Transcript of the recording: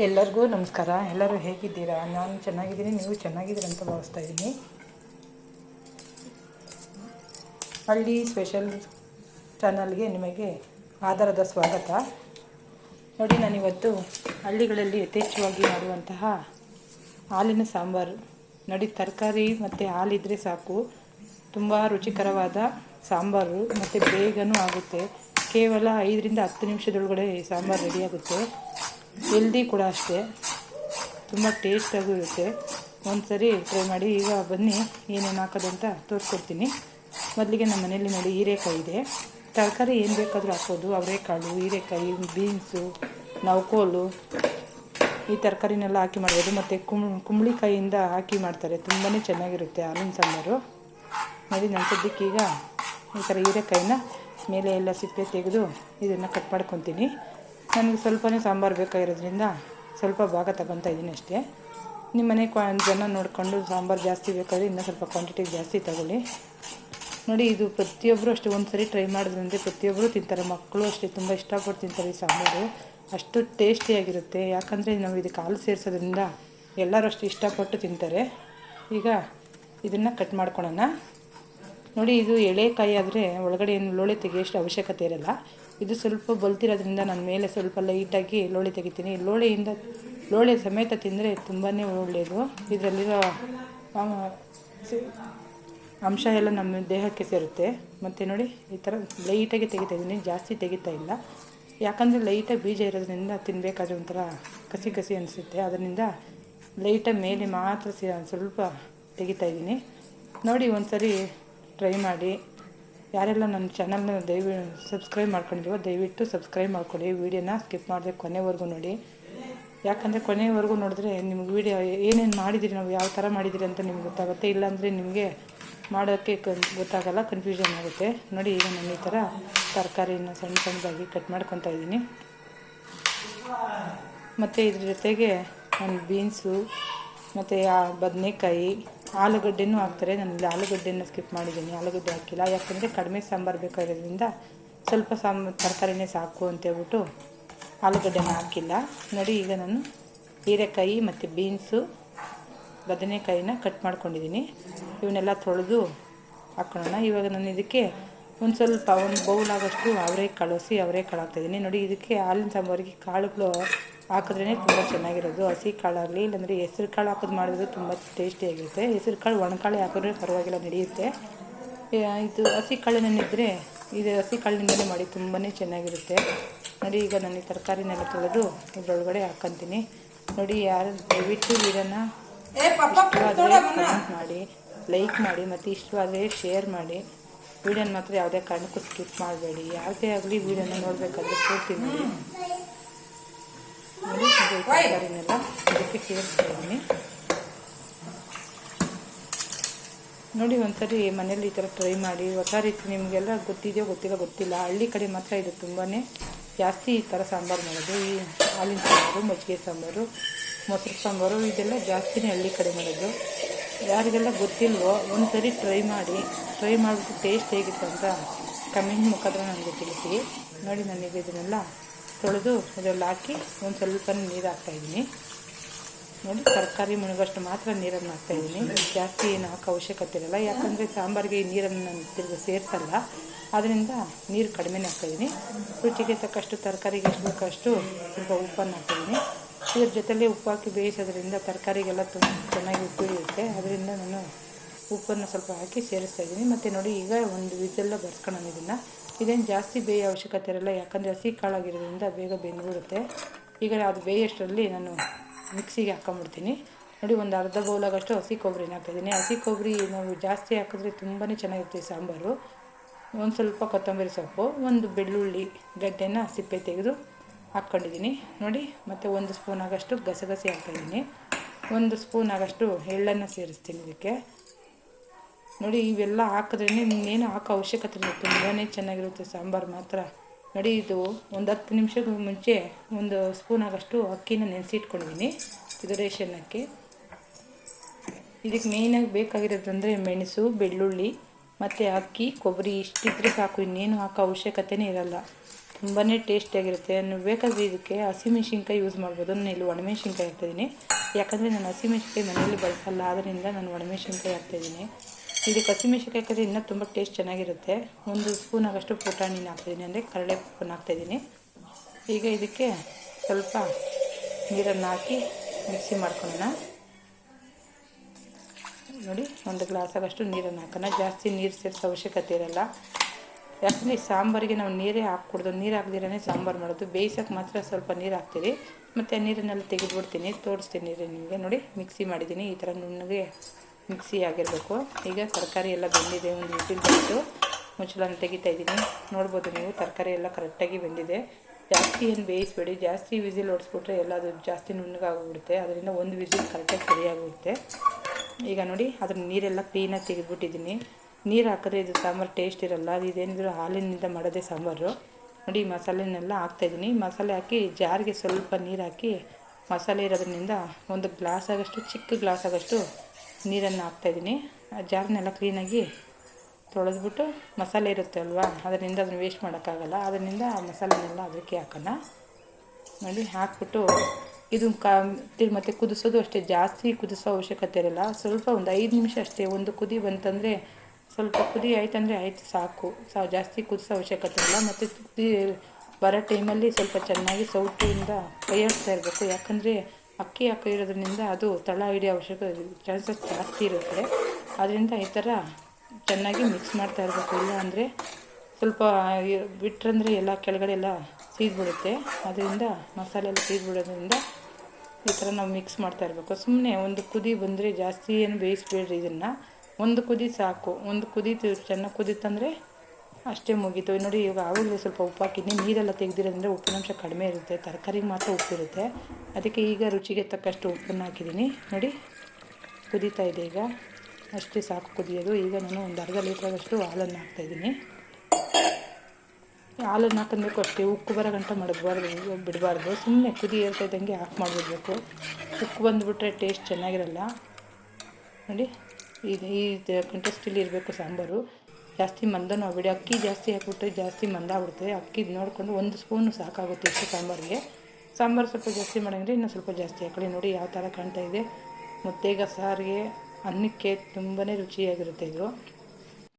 ಎಲ್ಲರಿಗೂ ನಮಸ್ಕಾರ. ಎಲ್ಲರೂ ಹೇಗಿದ್ದೀರಾ? ನಾನು ಚೆನ್ನಾಗಿದ್ದೀನಿ. ನೀವು ಚೆನ್ನಾಗಿದ್ದೀರ ಅಂತ ಭಾವಿಸ್ತಾ ಇದ್ದೀನಿ. ಹಳ್ಳಿ ಸ್ಪೆಷಲ್ ಚಾನಲ್ಗೆ ನಿಮಗೆ ಆಧಾರದ ಸ್ವಾಗತ. ನೋಡಿ, ನಾನಿವತ್ತು ಹಳ್ಳಿಗಳಲ್ಲಿ ಯಥೇಚ್ಛವಾಗಿ ಮಾಡುವಂತಹ ಹಾಲಿನ ಸಾಂಬಾರು. ನೋಡಿ, ತರಕಾರಿ ಮತ್ತು ಹಾಲಿದ್ರೆ ಸಾಕು. ತುಂಬ ರುಚಿಕರವಾದ ಸಾಂಬಾರು ಮತ್ತು ಬೇಗನೂ ಆಗುತ್ತೆ. ಕೇವಲ ಐದರಿಂದ ಹತ್ತು ನಿಮಿಷದೊಳಗಡೆ ಸಾಂಬಾರು ರೆಡಿಯಾಗುತ್ತೆ ಹೆಲ್ದಿ ಕೂಡ ಅಷ್ಟೇ. ತುಂಬ ಟೇಸ್ಟಾಗೂ ಇರುತ್ತೆ. ಒಂದು ಸರಿ ಟ್ರೈ ಮಾಡಿ, ಈಗ ಬನ್ನಿ ಏನೇನು ಹಾಕೋದು ಅಂತ ತೋರಿಸ್ಕೊಡ್ತೀನಿ. ಮೊದಲಿಗೆ ನಮ್ಮ ಮನೇಲಿ ನೋಡಿ ಹೀರೆಕಾಯಿ ಇದೆ. ತರಕಾರಿ ಏನು ಬೇಕಾದರೂ ಹಾಕೋದು ಅವರೆಕಾಳು, ಹೀರೆಕಾಯಿ ಬೀನ್ಸು ನೌಕೋಲು ಈ ತರಕಾರಿನೆಲ್ಲ ಹಾಕಿ ಮಾಡ್ಬೋದು. ಮತ್ತು ಕುಮ್ ಕುಂಬಳಿಕಾಯಿಯಿಂದ ಹಾಕಿ ಮಾಡ್ತಾರೆ. ತುಂಬಾ ಚೆನ್ನಾಗಿರುತ್ತೆ ಹಾಲಿನ ಸಾಂಬಾರು. ನೋಡಿ ನನ್ನ ಸದ್ಯಕ್ಕೆ ಈಗ ಈ ಥರ ಹೀರೆಕಾಯಿನ ಮೇಲೆ ಎಲ್ಲ ಸಿಪ್ಪೆ ತೆಗೆದು ಇದನ್ನು ಕಟ್ ಮಾಡ್ಕೊತೀನಿ. ನನಗೆ ಸ್ವಲ್ಪನೇ ಸಾಂಬಾರು ಬೇಕಾಗಿರೋದ್ರಿಂದ ಸ್ವಲ್ಪ ಭಾಗ ತಗೊತಾ ಇದ್ದೀನಿ ಅಷ್ಟೇ. ನಿಮ್ಮ ಮನೆ ಕ್ವಾ ಜನ ನೋಡಿಕೊಂಡು ಸಾಂಬಾರು ಜಾಸ್ತಿ ಬೇಕಾದರೆ ಇನ್ನೂ ಸ್ವಲ್ಪ ಕ್ವಾಂಟಿಟಿ ಜಾಸ್ತಿ ತಗೊಳ್ಳಿ. ನೋಡಿ, ಇದು ಪ್ರತಿಯೊಬ್ಬರು ಅಷ್ಟೇ ಒಂದು ಸರಿ ಟ್ರೈ ಮಾಡಿದ್ರಂತೆ ಪ್ರತಿಯೊಬ್ಬರು ತಿಂತಾರೆ. ಮಕ್ಕಳು ಅಷ್ಟೇ, ತುಂಬ ಇಷ್ಟಪಟ್ಟು ತಿಂತಾರೆ ಈ ಸಾಂಬಾರು. ಅಷ್ಟು ಟೇಸ್ಟಿಯಾಗಿರುತ್ತೆ ಯಾಕಂದರೆ ನಾವು ಇದಕ್ಕೆ ಹಾಲು ಸೇರಿಸೋದ್ರಿಂದ ಎಲ್ಲರೂ ಅಷ್ಟು ಇಷ್ಟಪಟ್ಟು ತಿಂತಾರೆ. ಈಗ ಇದನ್ನು ಕಟ್ ಮಾಡ್ಕೊಳೋಣ. ನೋಡಿ, ಇದು ಎಳೆಕಾಯಿ ಆದರೆ ಒಳಗಡೆ ಏನು ಲೋಳೆ ತೆಗೆಯೋಷ್ಟು ಅವಶ್ಯಕತೆ ಇರಲ್ಲ. ಇದು ಸ್ವಲ್ಪ ಬಲ್ತಿರೋದ್ರಿಂದ ನಾನು ಮೇಲೆ ಸ್ವಲ್ಪ ಲೈಟಾಗಿ ಲೋಳೆ ತೆಗಿತೀನಿ. ಲೋಳೆಯಿಂದ, ಲೋಳೆ ಸಮೇತ ತಿಂದರೆ ತುಂಬಾ ಒಳ್ಳೆಯದು ಇದರಲ್ಲಿರೋ ಅಂಶ ಎಲ್ಲ ನಮ್ಮ ದೇಹಕ್ಕೆ ಸೇರುತ್ತೆ. ಮತ್ತು ನೋಡಿ, ಈ ಥರ ಲೈಟಾಗಿ ತೆಗಿತಾ ಇದ್ದೀನಿ ಜಾಸ್ತಿ ತೆಗಿತಾ ಇಲ್ಲ. ಯಾಕಂದರೆ ಲೈಟಾಗಿ ಬೀಜ ಇರೋದ್ರಿಂದ ತಿನ್ನಬೇಕಾದ್ರೆ ಒಂಥರ ಕಸಿ ಕಸಿ ಅನಿಸುತ್ತೆ. ಅದರಿಂದ ಲೈಟಾಗಿ ಮೇಲೆ ಮಾತ್ರ ಸ್ವಲ್ಪ ತೆಗಿತಾ ಇದ್ದೀನಿ ನೋಡಿ ಒಂದು ಸರಿ ಟ್ರೈ ಮಾಡಿ. ಯಾರೆಲ್ಲ ನನ್ನ ಚಾನಲ್ನ ದಯವಿ ಸಬ್ಸ್ಕ್ರೈಬ್ ಮಾಡ್ಕೊಂಡಿದ್ದೀವೋ ದಯವಿಟ್ಟು ಸಬ್ಸ್ಕ್ರೈಬ್ ಮಾಡ್ಕೊಳ್ಳಿ. ವೀಡಿಯೋನ ಸ್ಕಿಪ್ ಮಾಡಿದೆ ಕೊನೆವರೆಗೂ ನೋಡಿ. ಯಾಕಂದರೆ ಕೊನೆವರೆಗೂ ನೋಡಿದ್ರೆ ನಿಮ್ಗೆ ವೀಡಿಯೋ ಏನೇನು ಮಾಡಿದ್ದೀರಿ ನಾವು ಯಾವ ಥರ ಮಾಡಿದ್ದೀರಿ ಅಂತ ನಿಮ್ಗೆ ಗೊತ್ತಾಗುತ್ತೆ. ಇಲ್ಲಾಂದರೆ ನಿಮಗೆ ಮಾಡೋಕ್ಕೆ ಗೊತ್ತಾಗಲ್ಲ ಕನ್ಫ್ಯೂಷನ್ ಆಗುತ್ತೆ. ನೋಡಿ, ಈಗ ನಾನು ಈ ಥರ ತರಕಾರಿನ ಸಣ್ಣ ಸಣ್ಣದಾಗಿ ಕಟ್ ಮಾಡ್ಕೊತಾ ಇದ್ದೀನಿ. ಮತ್ತು ಇದ್ರ ಜೊತೆಗೆ ನಾನು ಬೀನ್ಸು ಮತ್ತು ಬದನೆಕಾಯಿ ಆಲೂಗಡ್ಡೆನೂ ಹಾಕ್ತಾರೆ. ನಾನು ಇಲ್ಲಿ ಆಲೂಗಡ್ಡೆನ ಸ್ಕಿಪ್ ಮಾಡಿದ್ದೀನಿ. ಆಲೂಗಡ್ಡೆ ಹಾಕಿಲ್ಲ. ಯಾಕಂದರೆ ಕಡಿಮೆ ಸಾಂಬಾರು ಬೇಕಾಗಿರೋದ್ರಿಂದ ಸ್ವಲ್ಪ ಸಾಂಬ ತರಕಾರಿನೇ ಸಾಕು ಅಂತೇಳ್ಬಿಟ್ಟು ಆಲೂಗಡ್ಡೆನ ಹಾಕಿಲ್ಲ. ನೋಡಿ ಈಗ ನಾನು ಹೀರೆಕಾಯಿ ಮತ್ತು ಬೀನ್ಸು, ಬದನೆಕಾಯಿನ ಕಟ್ ಮಾಡ್ಕೊಂಡಿದ್ದೀನಿ. ಇವನ್ನೆಲ್ಲ ತೊಳೆದು ಹಾಕೋಣ. ಇವಾಗ ನಾನು ಇದಕ್ಕೆ ಒಂದು ಸ್ವಲ್ಪ ಒಂದು ಬೌಲ್ ಆಗೋಷ್ಟು ಅವರೇ ಕಳಿಸಿ ಅವರೇ ಕಾಳು ಹಾಕ್ತಾಯಿದ್ದೀನಿ ನೋಡಿ ಇದಕ್ಕೆ ಹಾಲಿನ ಸಾಂಬಾರಿಗೆ ಕಾಳುಗಳು ಹಾಕಿದ್ರೇ ತುಂಬ ಚೆನ್ನಾಗಿರೋದು. ಹಸಿ ಕಾಳಾಗಲಿ ಇಲ್ಲಾಂದರೆ ಹೆಸ್ರು ಕಾಳು ಹಾಕೋದು ಮಾಡಿದ್ರೆ ತುಂಬ ಟೇಸ್ಟಿಯಾಗಿರುತ್ತೆ ಹೆಸ್ರು ಕಾಳು ಒಣಕಾಳು ಹಾಕಿದ್ರೆ ಪರವಾಗಿಲ್ಲ ನಡೆಯುತ್ತೆ. ಇದು ಹಸಿ ಕಾಳು ನೆನೆದ್ರೆ ಇದು ಹಸಿ ಕಾಳಿನಿಂದಲೇ ಮಾಡಿ ತುಂಬಾ ಚೆನ್ನಾಗಿರುತ್ತೆ. ನೋಡಿ ಈಗ ನಾನು ಈ ತರಕಾರಿನೆಲ್ಲ ತೊಳೆದು ಇದರೊಳಗಡೆ ಹಾಕ್ಕೊಂತೀನಿ ನೋಡಿ ಯಾರು ದಯವಿಟ್ಟು ಇದನ್ನು ಇಷ್ಟವಾದರೆ ಕಮೆಂಟ್ ಮಾಡಿ ಲೈಕ್ ಮಾಡಿ ಮತ್ತು ಇಷ್ಟವಾದರೆ ಶೇರ್ ಮಾಡಿ. ವೀಡಿಯೋನ ಮಾತ್ರ ಯಾವುದೇ ಕಾರಣಕ್ಕೂ ಸ್ಕಿಪ್ ಮಾಡಬೇಡಿ. ಯಾವುದೇ ಆಗಲಿ ವೀಡಿಯೋನ ನೋಡಬೇಕಾದ್ರೆ ಪೂರ್ತಿ ನೋಡಿ. ನೋಡಿ ತರಕಾರಿನೆಲ್ಲ ಒಂದ್ಸರಿ ಮನೇಲಿ ಈ ಥರ ಟ್ರೈ ಮಾಡಿ. ಹೊಸ ರೀತಿ ನಿಮಗೆಲ್ಲ ಗೊತ್ತಿದೆಯೋ ಗೊತ್ತಿಲ್ಲ ಗೊತ್ತಿಲ್ಲ. ಹಳ್ಳಿ ಕಡೆ ಮಾತ್ರ ಇದು ತುಂಬಾ ಜಾಸ್ತಿ ಈ ಥರ ಸಾಂಬಾರು ಮಾಡೋದು. ಈ ಹಾಲಿನ ಸಾಂಬಾರು ಮಜ್ಜಿಗೆ ಸಾಂಬಾರು ಮೊಸರು ಸಾಂಬಾರು ಇದೆಲ್ಲ ಜಾಸ್ತಿನೇ ಹಳ್ಳಿ ಕಡೆ ಮಾಡೋದು. ಯಾರಿಗೆಲ್ಲ ಗೊತ್ತಿಲ್ವೋ ಒಂದು ಸರಿ ಟ್ರೈ ಮಾಡಿ ಟ್ರೈ ಮಾಡಿಬಿಟ್ಟು ಟೇಸ್ಟ್ ಹೇಗಿತ್ತು ಅಂತ ಕಮೆಂಟ್ ಮುಖಾಂತರ ನನಗೆ ತಿಳಿಸಿ. ನೋಡಿ ನನಗೆ ಇದನ್ನೆಲ್ಲ ತೊಳೆದು ಅದರಲ್ಲಿ ಹಾಕಿ ಒಂದು ಸ್ವಲ್ಪ ನೀರು ಹಾಕ್ತಾಯಿದ್ದೀನಿ ನೋಡಿ ತರಕಾರಿ ಮುಳುಗಷ್ಟು ಮಾತ್ರ ನೀರನ್ನು ಹಾಕ್ತಾಯಿದ್ದೀನಿ ಜಾಸ್ತಿ ಏನು ಹಾಕೋ ಅವಶ್ಯಕತೆ ಇರಲ್ಲ. ಯಾಕಂದರೆ ಸಾಂಬಾರಿಗೆ ನೀರನ್ನು ನಾನು ತಿರುಗಿ ಸೇರಿಸಲ್ಲ. ಅದರಿಂದ ನೀರು ಕಡಿಮೆ ಹಾಕ್ತಾಯಿದ್ದೀನಿ ರುಚಿಗೆ ತಕ್ಕಷ್ಟು ತರಕಾರಿಗೆ ಎಷ್ಟು ಬೇಕಷ್ಟು ಸ್ವಲ್ಪ ಉಪ್ಪನ್ನು ಹಾಕ್ತಾಯಿದ್ದೀನಿ ಇದ್ರ ಜೊತೆಲಿ ಉಪ್ಪು ಹಾಕಿ ಬೇಯಿಸೋದ್ರಿಂದ ತರಕಾರಿಗೆಲ್ಲ ತುಂಬ ಚೆನ್ನಾಗಿ ಉಪ್ಪು ಇರುತ್ತೆ ಅದರಿಂದ ನಾನು ಉಪ್ಪನ್ನು ಸ್ವಲ್ಪ ಹಾಕಿ ಸೇರಿಸ್ತಾ ಇದ್ದೀನಿ. ಮತ್ತು ನೋಡಿ, ಈಗ ಒಂದು ವಿಸೆಲ್ಲ ಬರ್ಸ್ಕೊಳ್ಳೋಣ ಇದನ್ನು. ಇದೇನು ಜಾಸ್ತಿ ಬೇಯೋ ಅವಶ್ಯಕತೆ ಇರಲ್ಲ, ಯಾಕಂದರೆ ಹಸಿ ಕಾಳಾಗಿರೋದ್ರಿಂದ ಬೇಗ ಬೆಂದ್ಬಿಡುತ್ತೆ. ಈಗ ಅದು ಬೇಯೋಷ್ಟರಲ್ಲಿ ನಾನು ಮಿಕ್ಸಿಗೆ ಹಾಕೊಂಬಿಡ್ತೀನಿ. ನೋಡಿ, ಒಂದು ಅರ್ಧ ಬೌಲಾಗಷ್ಟು ಹಸಿ ಕೊಬ್ಬರಿನ ಹಾಕ್ತಿದ್ದೀನಿ ಹಸಿ ಕೊಬ್ಬರಿ ನಾವು ಜಾಸ್ತಿ ಹಾಕಿದ್ರೆ ತುಂಬಾ ಚೆನ್ನಾಗಿರುತ್ತೆ ಸಾಂಬಾರು. ಒಂದು ಸ್ವಲ್ಪ ಕೊತ್ತಂಬರಿ ಸೊಪ್ಪು, ಒಂದು ಬೆಳ್ಳುಳ್ಳಿ ಗಡ್ಡೆನ ಸಿಪ್ಪೆ ತೆಗೆದು ಹಾಕ್ಕೊಂಡಿದ್ದೀನಿ. ನೋಡಿ, ಮತ್ತು ಒಂದು ಸ್ಪೂನ್ ಆಗಷ್ಟು ಗಸಗಸೆ ಹಾಕ್ತಾಯಿದ್ದೀನಿ. ಒಂದು ಸ್ಪೂನ್ ಆಗಷ್ಟು ಎಳ್ಳನ್ನು ಸೇರಿಸ್ತೀನಿ ಇದಕ್ಕೆ. ನೋಡಿ, ಇವೆಲ್ಲ ಹಾಕಿದ್ರೇ ಇನ್ನೇನು ಹಾಕೋ ಅವಶ್ಯಕತೆ ಇಲ್ಲ. ತುಂಬಾ ಚೆನ್ನಾಗಿರುತ್ತೆ ಸಾಂಬಾರು ಮಾತ್ರ. ನೋಡಿ, ಇದು ಒಂದು ಹತ್ತು ನಿಮಿಷದ ಮುಂಚೆ ಒಂದು ಸ್ಪೂನ್ ಆಗಷ್ಟು ಅಕ್ಕಿನ ನೆನೆಸಿಟ್ಕೊಂಡಿದ್ದೀನಿ ಇದು ರೇಷನ್ ಅಕ್ಕಿ ಇದಕ್ಕೆ ಮೇಯ್ನಾಗಿ ಬೇಕಾಗಿರೋದಂದರೆ ಮೆಣಸು, ಬೆಳ್ಳುಳ್ಳಿ, ಮತ್ತು ಅಕ್ಕಿ, ಕೊಬ್ಬರಿ, ಇಷ್ಟಿದ್ರೆ ಸಾಕು. ಇನ್ನೇನು ಹಾಕೋ ಅವಶ್ಯಕತೆನೇ ಇರಲ್ಲ. ತುಂಬಾ ಟೇಸ್ಟಿಯಾಗಿರುತ್ತೆ. ನೀವು ಬೇಕಾದರೆ ಇದಕ್ಕೆ ಹಸಿಮೆಣ್ಸಿನ್ಕಾಯಿ ಯೂಸ್ ಮಾಡ್ಬೋದು. ನಾನು ಇಲ್ಲಿ ಒಣಮೆಣ್ಸಿನ್ಕಾಯಿ ಹಾಕ್ತಿದ್ದೀನಿ ಯಾಕಂದರೆ ನಾನು ಹಸಿಮೆಣ್ಸಿನ್ಕಾಯಿ ಮನೆಯಲ್ಲಿ ಬಳಸಲ್ಲ ಆದ್ದರಿಂದ ನಾನು ಒಣಮೆಣಸಿನ್ಕಾಯಿ ಹಾಕ್ತಿದ್ದೀನಿ ಇದಕ್ಕೆ ಹಸಿಮೆಣ್ಸಿನ್ಕಾಯಿ ಹಾಕಿದ್ರೆ ಇನ್ನೂ ತುಂಬ ಟೇಸ್ಟ್ ಚೆನ್ನಾಗಿರುತ್ತೆ. ಒಂದು ಸ್ಪೂನ್ ಆಗಷ್ಟು ಪುಟಾಣಿನ ಹಾಕ್ತಿದ್ದೀನಿ ಅಂದರೆ ಕರಳೆ ಸ್ಪೂನ್ ಹಾಕ್ತಾಯಿದ್ದೀನಿ ಈಗ ಇದಕ್ಕೆ ಸ್ವಲ್ಪ ನೀರನ್ನು ಹಾಕಿ ಮಿಕ್ಸಿ ಮಾಡ್ಕೊಳ್ಳೋಣ. ನೋಡಿ, ಒಂದು ಗ್ಲಾಸ್ ಆಗಷ್ಟು ನೀರನ್ನು ಹಾಕೋಣ. ಜಾಸ್ತಿ ನೀರು ಸೇರಿಸೋ ಅವಶ್ಯಕತೆ ಇರಲ್ಲ. ಯಾಕಂದರೆ ಸಾಂಬಾರಿಗೆ ನಾವು ನೀರೇ ಹಾಕ್ಕೊಡ್ದು, ನೀರು ಹಾಕ್ದಿರೇ ಸಾಂಬಾರು ಮಾಡೋದು. ಬೇಯಿಸೋಕೆ ಮಾತ್ರ ಸ್ವಲ್ಪ ನೀರು ಹಾಕ್ತೀರಿ. ಮತ್ತು ನೀರನ್ನೆಲ್ಲ ತೆಗೆದುಬಿಡ್ತೀನಿ, ತೋರಿಸ್ತೀನಿ ನೀರು ನಿಮಗೆ. ನೋಡಿ, ಮಿಕ್ಸಿ ಮಾಡಿದ್ದೀನಿ. ಈ ಥರ ನುಣ್ಣಗೆ ಮಿಕ್ಸಿ ಆಗಿರಬೇಕು. ಈಗ ತರಕಾರಿ ಎಲ್ಲ ಬೆಂದಿದೆ, ಒಂದು ವಿಸಿಲ್ ಬಂದು ಮುಚ್ಚಳನ್ನು ತೆಗಿತಾ ಇದ್ದೀನಿ. ನೋಡ್ಬೋದು ನೀವು, ತರಕಾರಿ ಎಲ್ಲ ಕರೆಕ್ಟಾಗಿ ಬೆಂದಿದೆ. ಜಾಸ್ತಿ ಏನು ಬೇಯಿಸ್ಬೇಡಿ. ಜಾಸ್ತಿ ವಿಸಿಲ್ ಓಡಿಸ್ಬಿಟ್ರೆ ಎಲ್ಲ ಅದು ಜಾಸ್ತಿ ನುಣ್ಣಗಾಗ್ಬಿಡುತ್ತೆ. ಅದರಿಂದ ಒಂದು ವಿಸಿಲ್ ಕರೆಕ್ಟಾಗಿ ಸರಿಯಾಗಿಬಿಡುತ್ತೆ. ಈಗ ನೋಡಿ ಅದ್ರ ನೀರೆಲ್ಲ ಕ್ಲೀನಾಗಿ ತೆಗೆದುಬಿಟ್ಟಿದ್ದೀನಿ. ನೀರು ಹಾಕಿದ್ರೆ ಇದು ಸಾಂಬಾರು ಟೇಸ್ಟ್ ಇರಲ್ಲ. ಅದು ಇದೇನಿದ್ರು ಹಾಲಿನಿಂದ ಮಾಡೋದೇ ಸಾಂಬಾರು. ನೋಡಿ ಮಸಾಲೆನೆಲ್ಲ ಹಾಕ್ತಾಯಿದ್ದೀನಿ ಮಸಾಲೆ ಹಾಕಿ ಜಾರಿಗೆ ಸ್ವಲ್ಪ ನೀರು ಹಾಕಿ ಮಸಾಲೆ ಇರೋದ್ರಿಂದ ಒಂದು ಗ್ಲಾಸ್ ಆಗೋಷ್ಟು, ಚಿಕ್ಕ ಗ್ಲಾಸ್ ಆಗೋಷ್ಟು ನೀರನ್ನು ಹಾಕ್ತಾಯಿದ್ದೀನಿ ಆ ಜಾರ್ನೆಲ್ಲ ಕ್ಲೀನಾಗಿ ತೊಳೆದ್ಬಿಟ್ಟು ಮಸಾಲೆ ಇರುತ್ತೆ ಅಲ್ವಾ? ಅದರಿಂದ ಅದನ್ನು ವೇಸ್ಟ್ ಮಾಡೋಕ್ಕಾಗಲ್ಲ. ಅದರಿಂದ ಆ ಮಸಾಲೆನೆಲ್ಲ ಅದಕ್ಕೆ ಹಾಕೋಣ. ನೋಡಿ, ಹಾಕ್ಬಿಟ್ಟು ಇದು ಕಾ ಮತ್ತು ಕುದಿಸೋದು ಅಷ್ಟೇ. ಜಾಸ್ತಿ ಕುದಿಸೋ ಅವಶ್ಯಕತೆ ಇರಲ್ಲ. ಸ್ವಲ್ಪ ಒಂದು ಐದು ನಿಮಿಷ ಅಷ್ಟೇ. ಒಂದು ಕುದಿ ಬಂತಂದರೆ ಸ್ವಲ್ಪ ಕುದಿ ಆಯ್ತಂದರೆ ಆಯಿತು, ಸಾಕು. ಸಾ, ಜಾಸ್ತಿ ಕುದಿಸೋ ಅವಶ್ಯಕತೆ ಇಲ್ಲ. ಮತ್ತು ಕುದಿ ಬರೋ ಟೈಮಲ್ಲಿ ಸ್ವಲ್ಪ ಚೆನ್ನಾಗಿ ಸೌಟಿಯಿಂದ ಕೈಯಾಡ್ತಾ ಇರಬೇಕು. ಯಾಕಂದರೆ ಅಕ್ಕಿ ಹಾಕಿರೋದ್ರಿಂದ ಅದು ತಳ ಹಿಡಿಯೋ ಅವಶ್ಯಕತೆ ಚಾನ್ಸಸ್ ಜಾಸ್ತಿ ಇರುತ್ತೆ. ಅದರಿಂದ ಈ ಥರ ಚೆನ್ನಾಗಿ ಮಿಕ್ಸ್ ಮಾಡ್ತಾ ಇರಬೇಕು. ಇಲ್ಲ ಅಂದರೆ ಸ್ವಲ್ಪ ಬಿಟ್ರಂದರೆ ಎಲ್ಲ ಕೆಳಗಡೆ ಎಲ್ಲ ಸೀದ್ಬಿಡುತ್ತೆ ಅದರಿಂದ ಮಸಾಲೆ ಎಲ್ಲ ಸೀದ್ಬಿಡೋದ್ರಿಂದ ಈ ಥರ ನಾವು ಮಿಕ್ಸ್ ಮಾಡ್ತಾ ಇರಬೇಕು. ಸುಮ್ಮನೆ ಒಂದು ಕುದಿ ಬಂದರೆ ಜಾಸ್ತಿ ಏನು ಬೇಯಿಸ್ಬೇಡ್ರಿ ಇದನ್ನು. ಒಂದು ಕುದಿ ಸಾಕು. ಒಂದು ಕುದೀತು ಚೆನ್ನಾಗಿ ಕುದೀತಂದರೆ ಅಷ್ಟೇ ಮುಗೀತು. ನೋಡಿ ಇವಾಗ ಆವಾಗಲೇ ಸ್ವಲ್ಪ ಉಪ್ಪು ಹಾಕಿದ್ದೀನಿ ನೀರೆಲ್ಲ ತೆಗೆದಿರೋದ್ರಿಂದ ಉಪ್ಪಿನಂಶ ಕಡಿಮೆ ಇರುತ್ತೆ. ತರಕಾರಿಗೆ ಮಾತ್ರ ಉಪ್ಪಿರುತ್ತೆ. ಅದಕ್ಕೆ ಈಗ ರುಚಿಗೆ ತಕ್ಕಷ್ಟು ಉಪ್ಪನ್ನು ಹಾಕಿದ್ದೀನಿ. ನೋಡಿ, ಕುದೀತಾ ಇದೆ ಈಗ. ಅಷ್ಟೇ ಸಾಕು ಕುದಿಯೋದು. ಈಗ ನಾನು ಒಂದು ಅರ್ಧ ಲೀಟ್ರಷ್ಟು ಹಾಲನ್ನು ಹಾಕ್ತಾಯಿದ್ದೀನಿ ಹಾಲನ್ನು ಹಾಕಿದ್ಬೇಕು ಅಷ್ಟೇ. ಉಕ್ಕು ಬರೋ ಗಂಟ ಮಡಗಬಾರ್ದು, ಬಿಡಬಾರ್ದು. ಸುಮ್ಮನೆ ಕುದಿ ಇರ್ತಾ ಇದ್ದಂಗೆ ಹಾಕಿ ಮಾಡಿಬಿಡ್ಬೇಕು. ಉಕ್ಕು ಬಂದುಬಿಟ್ರೆ ಟೇಸ್ಟ್ ಚೆನ್ನಾಗಿರಲ್ಲ. ನೋಡಿ. ಇದು ಈ ಕಂಟೆಸ್ಟಲ್ಲಿ ಇರಬೇಕು ಸಾಂಬಾರು. ಜಾಸ್ತಿ ಮಂದನೂ ಆಗ್ಬಿಡಿ ಅಕ್ಕಿ ಜಾಸ್ತಿ ಹಾಕ್ಬಿಟ್ರೆ ಜಾಸ್ತಿ ಮಂದ ಆಗ್ಬಿಡ್ತದೆ ಅಕ್ಕಿ ನೋಡಿಕೊಂಡು ಒಂದು ಸ್ಪೂನು ಸಾಕಾಗುತ್ತೆ ಇಷ್ಟು ಸಾಂಬಾರಿಗೆ. ಸಾಂಬಾರು ಸ್ವಲ್ಪ ಜಾಸ್ತಿ ಮಾಡೋಂಗ್ರೆ ಇನ್ನೂ ಸ್ವಲ್ಪ ಜಾಸ್ತಿ ಹಾಕೊಳ್ಳಿ ನೋಡಿ ಯಾವ ಥರ ಕಾಣ್ತಾ ಇದೆ. ಮುದ್ದೆಗ ಸಾರಿಗೆ ಅನ್ನಕ್ಕೆ ತುಂಬಾ ರುಚಿಯಾಗಿರುತ್ತೆ ಇದು.